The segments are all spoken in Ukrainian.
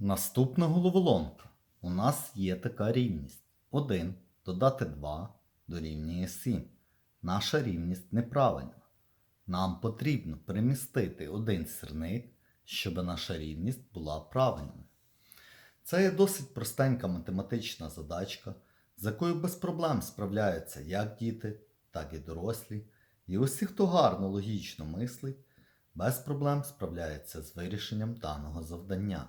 Наступна головоломка. У нас є така рівність. 1 додати 2 дорівнює 7. Наша рівність неправильна. Нам потрібно перемістити один сірник, щоб наша рівність була правильною. Це є досить простенька математична задачка, з якою без проблем справляються як діти, так і дорослі. І усі, хто гарно логічно мислить, без проблем справляється з вирішенням даного завдання.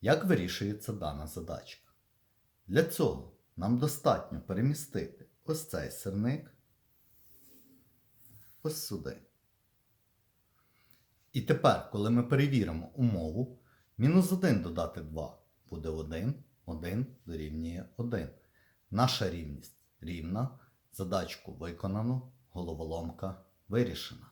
Як вирішується дана задачка? Для цього нам достатньо перемістити ось цей сирник ось сюди. І тепер, коли ми перевіримо умову, мінус 1 додати 2 буде 1, 1 дорівнює 1. Наша рівність рівна, задачку виконано, головоломка вирішена.